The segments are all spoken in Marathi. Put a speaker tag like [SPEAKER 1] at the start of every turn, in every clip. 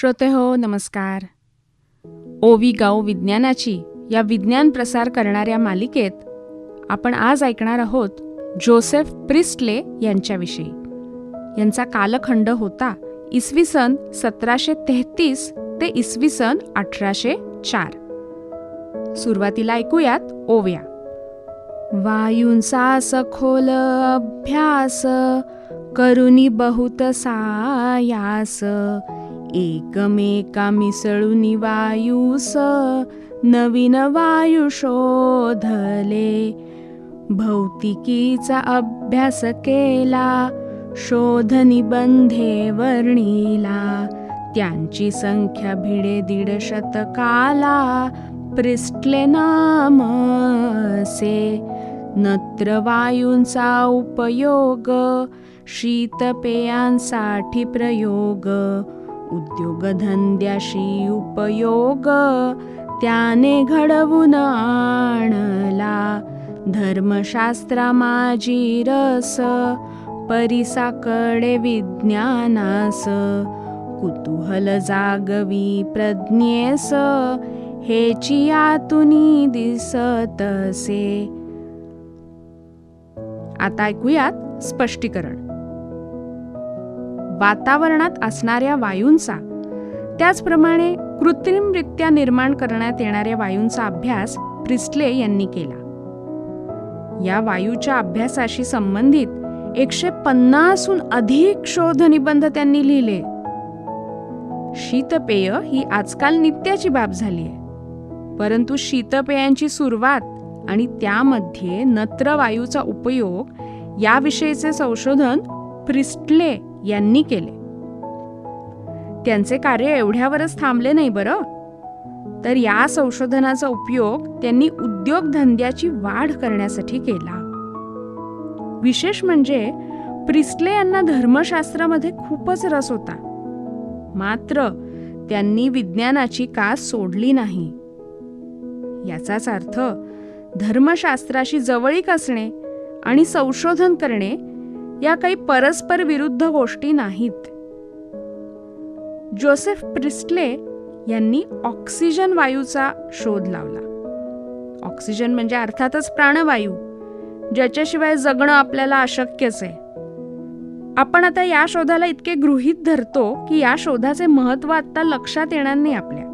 [SPEAKER 1] श्रोते हो नमस्कार. ओवी गाऊ विज्ञानाची या विज्ञान प्रसार करणाऱ्या मालिकेत आपण आज ऐकणार आहोत जोसेफ प्रिस्टले यांच्याविषयी. यांचा कालखंड होता इसवी सन सतराशे तेहतीस ते इसवी सन अठराशे चार. सुरुवातीला ऐकूयात ओव्या. वायूंचा सखोल अभ्यास करुनी बहुत सायास एकमेका मिसळून वायूस नवीन वायू शोधले. भौतिकीचा अभ्यास केला शोध निबंधे वर्णिला. त्यांची संख्या भिडे दीड शतकाला प्रिस्टले नाम से नत्र वायूंचा उपयोग शीतपेयांसाठी प्रयोग उद्योगधंद्याशी उपयोग त्याने घडवून आणला. धर्मशास्त्रा माझी रस परिसाकडे विज्ञानास. कुतूहल जागवी प्रज्ञेस हेची आतुनी दिसतसे आता ऐकूयात स्पष्टीकरण. वातावरणात असणाऱ्या वायूंचा. त्याचप्रमाणे कृत्रिमरित्या निर्माण करण्यात येणाऱ्या वायूंचा अभ्यास प्रिस्टले यांनी केला. या वायूच्या अभ्यासाशी संबंधित एकशे पन्नासहून अधिक शोध निबंध त्यांनी लिहिले. शीतपेय ही आजकाल नित्याची बाब झाली आहे. परंतु शीतपेयांची सुरुवात आणि त्यामध्ये नत्र वायूचा उपयोग याविषयीचे संशोधन प्रिस्टले यांनी केले. त्यांचे कार्य एवढ्यावरच थांबले नाही बरं? तर या संशोधनाचा उपयोग त्यांनी उद्योगधंद्याची वाढ करण्यासाठी केला. विशेष म्हणजे प्रिस्टले यांना धर्मशास्त्रामध्ये खूपच रस होता. मात्र त्यांनी विज्ञानाची कास सोडली नाही? याचाच अर्थ धर्मशास्त्राशी जवळीक असणे आणि संशोधन करणे या काही परस्पर विरुद्ध गोष्टी नाहीत. जोसेफ प्रिस्टले यांनी ऑक्सिजन वायूचा शोध लावला. ऑक्सिजन म्हणजे अर्थातच प्राणवायू ज्याच्याशिवाय जगणं आपल्याला अशक्यच आहे. आपण आता या शोधाला इतके गृहीत धरतो की या शोधाचे महत्त्व आता लक्षात येणार नाही आपल्या.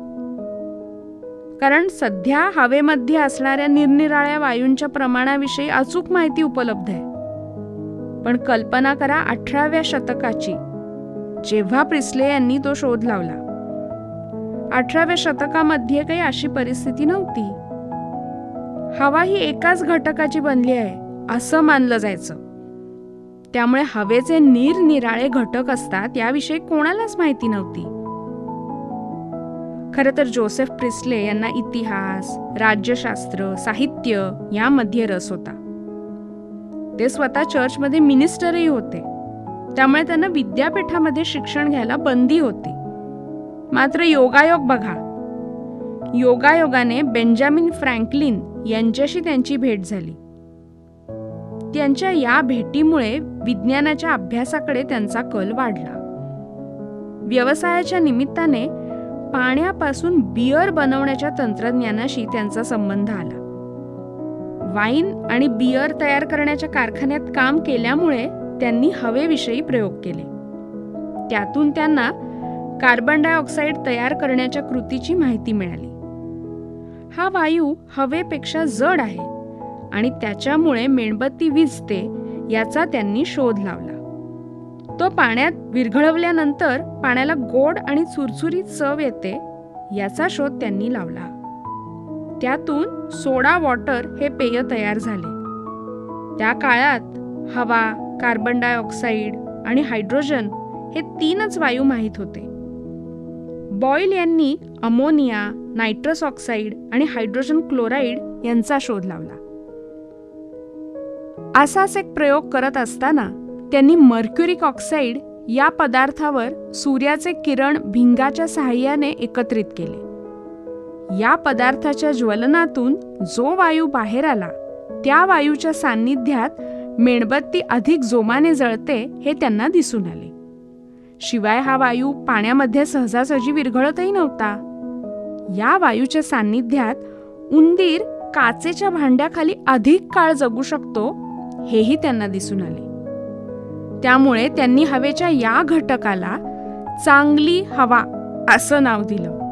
[SPEAKER 1] कारण सध्या हवेमध्ये असणाऱ्या निरनिराळ्या वायूंच्या प्रमाणाविषयी अचूक माहिती उपलब्ध आहे. पण कल्पना करा अठराव्या शतकाची. जेव्हा प्रिस्ले यांनी तो शोध लावला. अठराव्या शतकामध्ये काही अशी परिस्थिती नव्हती. हवा ही एकाच घटकाची बनली आहे असं मानलं जायचं. त्यामुळे हवेचे निरनिराळे घटक असतात याविषयी कोणालाच माहिती नव्हती. खरं तर जोसेफ प्रिस्ले यांना इतिहास राज्यशास्त्र साहित्य यामध्ये रस होता. ते स्वतः चर्चमध्ये मिनिस्टरही होते. त्यामुळे त्यांना विद्यापीठामध्ये शिक्षण घ्यायला बंदी होती. मात्र योगायोग बघा. योगायोगाने बेंजामिन फ्रँकलिन यांच्याशी त्यांची भेट झाली. त्यांच्या या भेटीमुळे विज्ञानाच्या अभ्यासाकडे त्यांचा कल वाढला. व्यवसायाच्या निमित्ताने पाण्यापासून बियर बनवण्याच्या तंत्रज्ञानाशी त्यांचा संबंध आला. वाईन आणि बियर तयार करण्याच्या कारखान्यात काम केल्यामुळे त्यांनी हवेविषयी प्रयोग केले. त्यातून त्यांना कार्बन डायऑक्साईड तयार करण्याच्या कृतीची माहिती मिळाली. हा वायू हवेपेक्षा जड आहे आणि त्याच्यामुळे मेणबत्ती विजते याचा त्यांनी शोध लावला. तो पाण्यात विरघळवल्यानंतर पाण्याला गोड आणि चुरचुरीत चव येते याचा शोध त्यांनी लावला. त्यातून सोडा वॉटर हे पेय तयार झाले. त्या काळात हवा कार्बन डायऑक्साईड आणि हायड्रोजन हे तीनच वायू माहीत होते. बॉईल यांनी अमोनिया नायट्रस ऑक्साईड आणि हायड्रोजन क्लोराईड यांचा शोध लावला. असाच एक प्रयोग करत असताना त्यांनी मर्क्युरिक ऑक्साईड या पदार्थावर सूर्याचे किरण भिंगाच्या सहाय्याने एकत्रित केले. या पदार्थाच्या ज्वलनातून जो वायू बाहेर आला त्या वायूच्या सान्निध्यात मेणबत्ती अधिक जोमाने जळते हे त्यांना दिसून आले. शिवाय हा वायू पाण्यामध्ये सहजासहजी विरघळतही नव्हता. या वायूच्या सान्निध्यात उंदीर काचेच्या भांड्याखाली अधिक काळ जगू शकतो हेही त्यांना दिसून आले. त्यामुळे त्यांनी हवेच्या या घटकाला चांगली हवा असं नाव दिलं.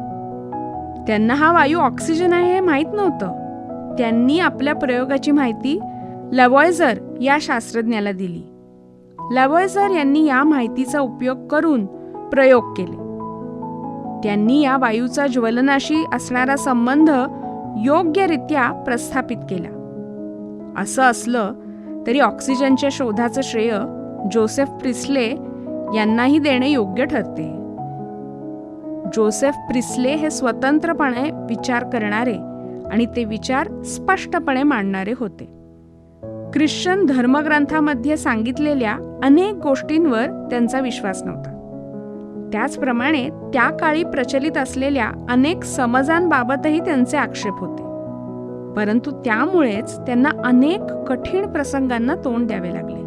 [SPEAKER 1] त्यांना हा वायू ऑक्सिजन आहे हे माहीत नव्हतं. त्यांनी आपल्या प्रयोगाची माहिती लवॉयझर या शास्त्रज्ञाला दिली. लवॉयझर यांनी या माहितीचा उपयोग करून प्रयोग केले. त्यांनी या वायूचा ज्वलनाशी असणारा संबंध योग्यरित्या प्रस्थापित केला. असं असलं तरी ऑक्सिजनच्या शोधाचं श्रेय जोसेफ प्रिस्ले यांनाही देणे योग्य ठरते. जोसेफ प्रिस्ले हे स्वतंत्रपणे विचार करणारे आणि ते विचार स्पष्टपणे मांडणारे होते. ख्रिश्चन धर्मग्रंथामध्ये सांगितलेल्या अनेक गोष्टींवर त्यांचा विश्वास नव्हता. त्याचप्रमाणे त्या काळी प्रचलित असलेल्या अनेक समजांबाबतही त्यांचे आक्षेप होते. परंतु त्यामुळेच त्यांना अनेक कठीण प्रसंगांना तोंड द्यावे लागले.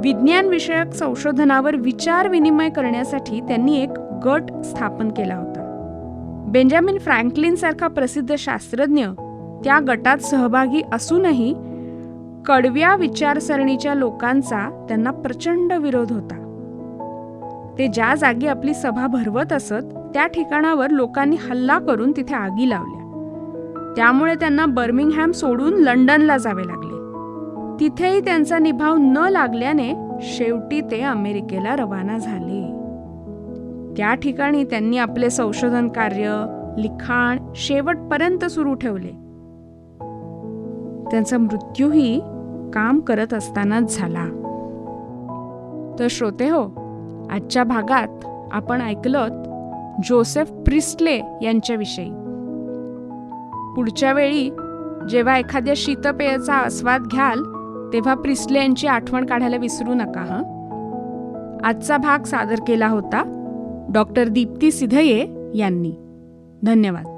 [SPEAKER 1] विज्ञानविषयक संशोधनावर विचार विनिमय करण्यासाठी त्यांनी एक गट स्थापन केला होता. बेंजामिन फ्रँकलिन सारखा प्रसिद्ध शास्त्रज्ञ त्या गटात सहभागी असूनही कडव्या विचारसरणीच्या लोकांचा त्यांना प्रचंड विरोध होता. ते ज्या जागी आपली सभा भरवत असत त्या ठिकाणावर लोकांनी हल्ला करून तिथे आगी लावल्या. त्यामुळे त्यांना बर्मिंगहॅम सोडून लंडनला जावे लागले. तिथेही त्यांचा निभाव न लागल्याने शेवटी ते अमेरिकेला रवाना झाले. त्या ठिकाणी त्यांनी आपले संशोधन कार्य लिखाण शेवटपर्यंत सुरू ठेवले. त्यांचा मृत्यूही काम करत असतानाच झाला. तर श्रोते हो आजच्या भागात आपण ऐकलं जोसेफ प्रिस्टले यांच्याविषयी. पुढच्या वेळी जेव्हा एखाद्या शीतपेयाचा आस्वाद घ्याल तेव्हा प्रिस्ले यांची आठवण काढायला विसरू नका हं? आजचा भाग सादर केला होता. डॉक्टर दीप्ती सिधये यांनी. धन्यवाद.